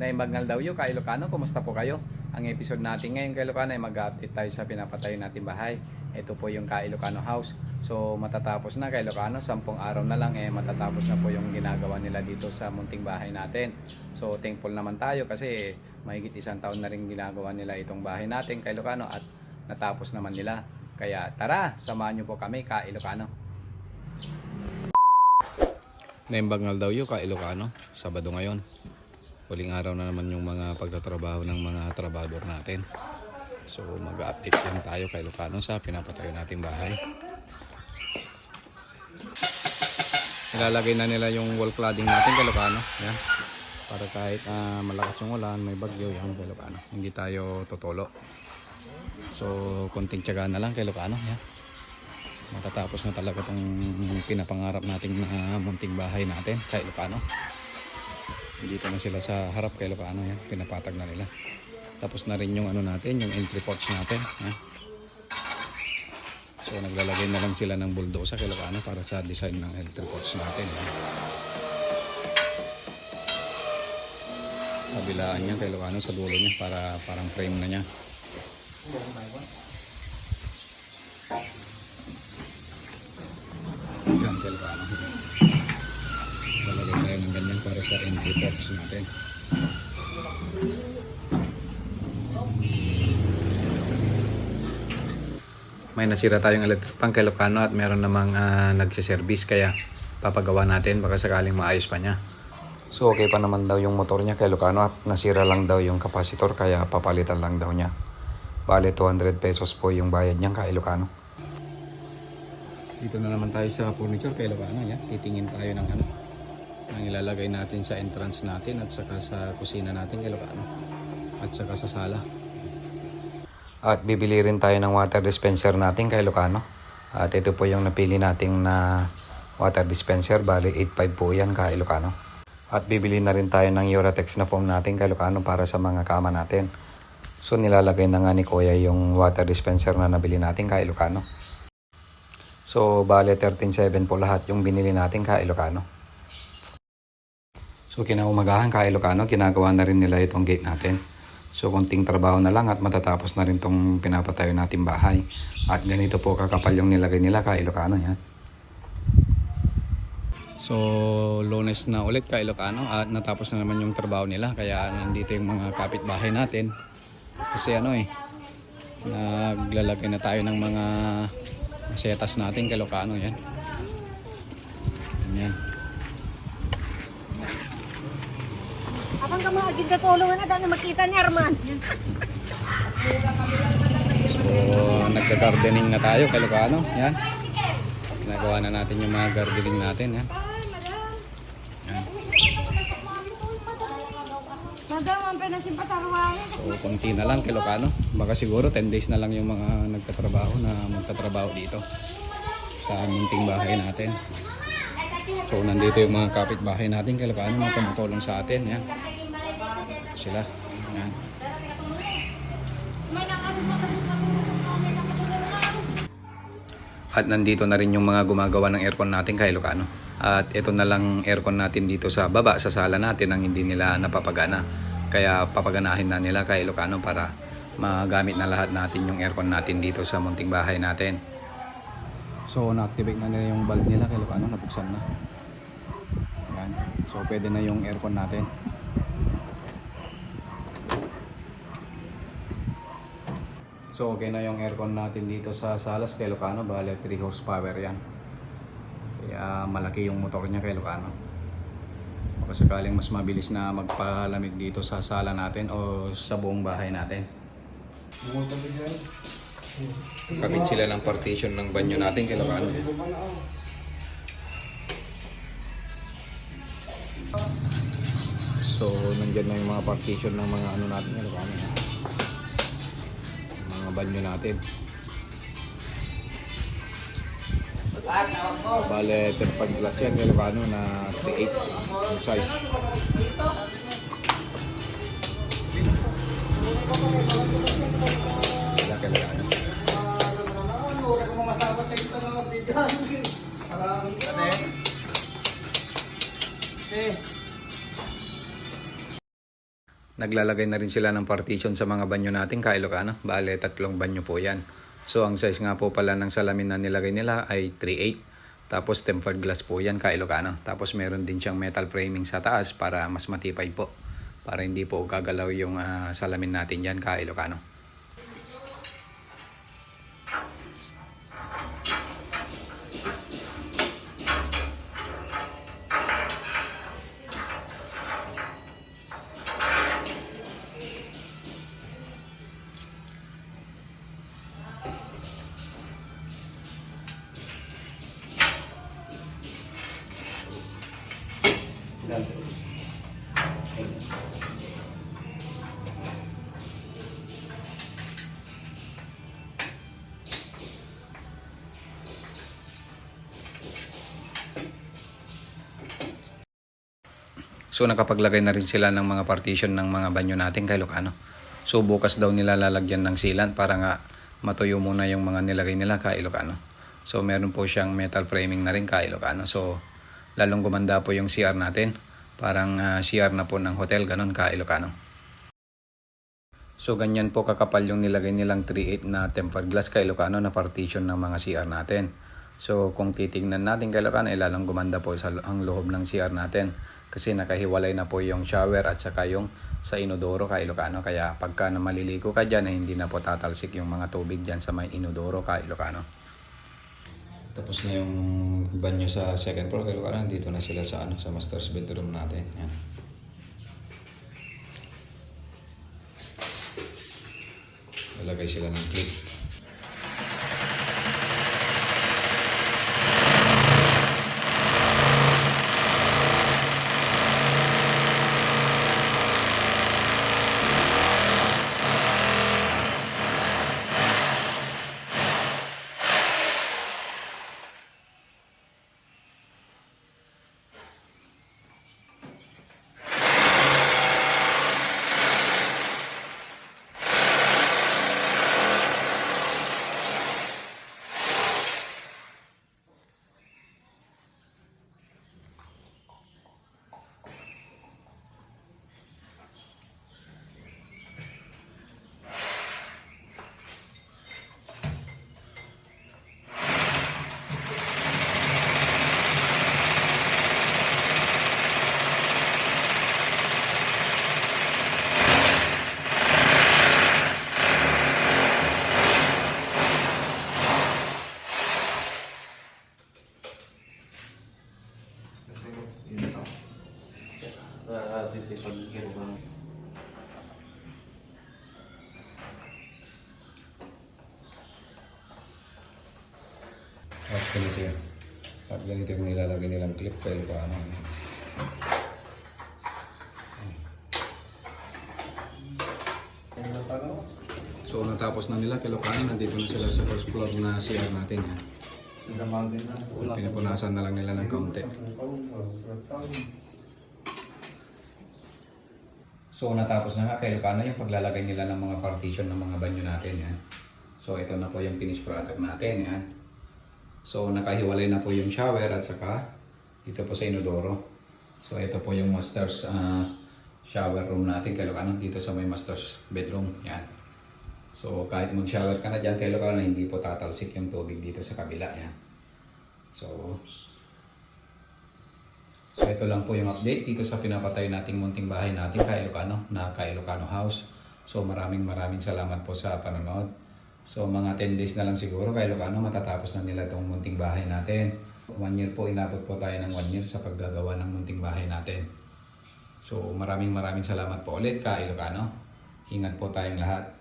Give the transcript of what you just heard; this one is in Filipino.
Naimagnal daw yun, kay Ilocano, kumusta po kayo? Ang episode natin ngayon kay Ilocano ay mag-update tayo sa pinapatayo natin bahay. Ito po yung kay Ilocano House. So matatapos na kay Ilocano, sampung araw na lang eh matatapos na po yung ginagawa nila dito sa munting bahay natin. So thankful naman tayo kasi mahigit isang taon na rin ginagawa nila itong bahay natin kay Ilocano at natapos naman nila. Kaya tara, samahan niyo po kami kay Ilocano. Naimbagnal daw yun kay Ilocano, Sabado ngayon. Huling araw na naman yung mga pagtatrabaho ng mga trabador natin. So mag-update lang tayo kay Lucano sa pinapatayo nating bahay. Ilalagay na nila yung wall cladding natin kay Lucano. Yan. Para kahit ah, malakas yung ulan, may bagyo yan kay Lucano. Hindi tayo totolo. So konting tiyaga na lang kay Lucano. Yan. Matatapos na talaga itong pinapangarap nating na munting bahay natin kay Lucano. Dito na sila sa harap kay Lucano yan. Pinapatag na nila. Tapos na rin yung ano natin, yung entry porch natin. Yan. So naglalagay na lang sila ng bulldozer kay Lucano para sa design ng entry porch natin. Yan. Kabilaan niya kay Lucano sa dulo niya para parang frame na niya. Yan kay Lucano. Lalagay tayo ng ganyan para sa porch natin. May nasira tayong electric pan kay Lucano at meron namang uh, nagsiservice kaya papagawa natin baka sakaling maayos pa niya. So okay pa naman daw yung motor niya kay Lucano at nasira lang daw yung kapasitor kaya papalitan lang daw niya. Bale 200 pesos po yung bayad niya kay Lucano. Dito na naman tayo sa furniture kay Lucano. Yan. Titingin tayo ng ano ang ilalagay natin sa entrance natin at saka sa kusina natin kay Lucano at saka sa sala. At bibili rin tayo ng water dispenser natin kay Lucano. At ito po yung napili nating na water dispenser. Bali 8.5 po yan kay Lucano. At bibili na rin tayo ng Uratex na foam natin kay Lucano para sa mga kama natin. So nilalagay na nga ni Kuya yung water dispenser na nabili natin kay Lucano. So bale 13.7 po lahat yung binili natin kay Lucano. So kinaumagahan kay Lucano, ginagawa na rin nila itong gate natin. So konting trabaho na lang at matatapos na rin tong pinapatayo natin bahay. At ganito po kakapal yung nilagay nila kay Ilocano yan. So lunes na ulit kay Ilocano at natapos na naman yung trabaho nila kaya nandito yung mga kapitbahay natin. Kasi ano eh, naglalagay na tayo ng mga setas natin Ilocano yan. Yan. Abang ka mga gindatulungan na dahil makita ni Arman. So, nagka-gardening na tayo kay Lucano. Yan. Ginagawa na natin yung mga gardening natin. Yan. Yan. So, konti na lang kay Lucano. Baka siguro 10 days na lang yung mga nagtatrabaho na magtatrabaho dito sa munting bahay natin. So, nandito yung mga kapitbahay natin kay Lucano mga tumutulong sa atin. Yan. Sila. Yan. At nandito na rin yung mga gumagawa ng aircon natin kay Lucano. At ito na lang aircon natin dito sa baba, sa sala natin ang hindi nila napapagana. Kaya papaganahin na nila kay Lucano para magamit na lahat natin yung aircon natin dito sa munting bahay natin. So na-activate na nila yung bulb nila kay Lucano, nabuksan na. Yan. So pwede na yung aircon natin. So okay na yung aircon natin dito sa Salas kay Lucano, bale 3 horsepower yan. Kaya malaki yung motor niya kay Lucano. Baka sakaling mas mabilis na magpalamig dito sa sala natin o sa buong bahay natin. Kapit sila ng partition ng banyo natin kay Lucano. So nandyan na yung mga partition ng mga ano natin Lucano mga banyo natin. Bale, 35 glass yan, Galvano na 38 yung size. Sila Galvano. Naglalagay na rin sila ng partition sa mga banyo natin ka Ilocano. Bale, tatlong banyo po yan. So, ang size nga po pala ng salamin na nilagay nila ay 3.8. Tapos, tempered glass po yan ka Ilocano. Tapos, meron din siyang metal framing sa taas para mas matipay po. Para hindi po gagalaw yung ah, salamin natin yan ka Ilocano. So nakapaglagay na rin sila ng mga partition ng mga banyo natin kay Lucano. So bukas daw nila lalagyan ng sealant para nga matuyo muna yung mga nilagay nila kay Lucano. So meron po siyang metal framing na rin kay Lucano. So lalong gumanda po yung CR natin. Parang ah, CR na po ng hotel, ganun kay Lucano. So ganyan po kakapal yung nilagay nilang 3.8 na tempered glass kay Lucano na partition ng mga CR natin. So kung titingnan natin kay Lucano, eh, lalong gumanda po sa ang loob ng CR natin. Kasi nakahiwalay na po yung shower at saka yung sa inodoro kay Lucano. Kaya pagka na maliligo ka dyan, eh, hindi na po tatalsik yung mga tubig dyan sa may inodoro kay Lucano. Tapos na yung banyo sa second floor kay Lucano. Dito na sila sa, ano, sa master's bedroom natin. Yan. Lalagay sila ng clip. At ganito yun. At ganito yung nilalagay nilang clip kay Lucano. So natapos na nila kay Lucano, nandito na sila sa first floor na CR natin. Yan. Pinapunasan na lang nila ng kaunti. So natapos na nga kay Lucano yung paglalagay nila ng mga partition ng mga banyo natin. Yan. So ito na po yung finished product natin. Yan. So nakahiwalay na po yung shower at saka dito po sa inodoro. So ito po yung master's ah, shower room natin kay Lucano dito sa may master's bedroom. Yan. So kahit mag-shower ka na dyan kay Lucano hindi po tatalsik yung tubig dito sa kabila. Yan. So So ito lang po yung update dito sa pinapatay nating munting bahay natin kay Ilocano na kay Ilocano House. So maraming maraming salamat po sa panonood. So mga 10 days na lang siguro kay Ilocano matatapos na nila itong munting bahay natin. One year po, inabot po tayo ng one year sa paggagawa ng munting bahay natin. So maraming maraming salamat po ulit kay Ilocano. Ingat po tayong lahat.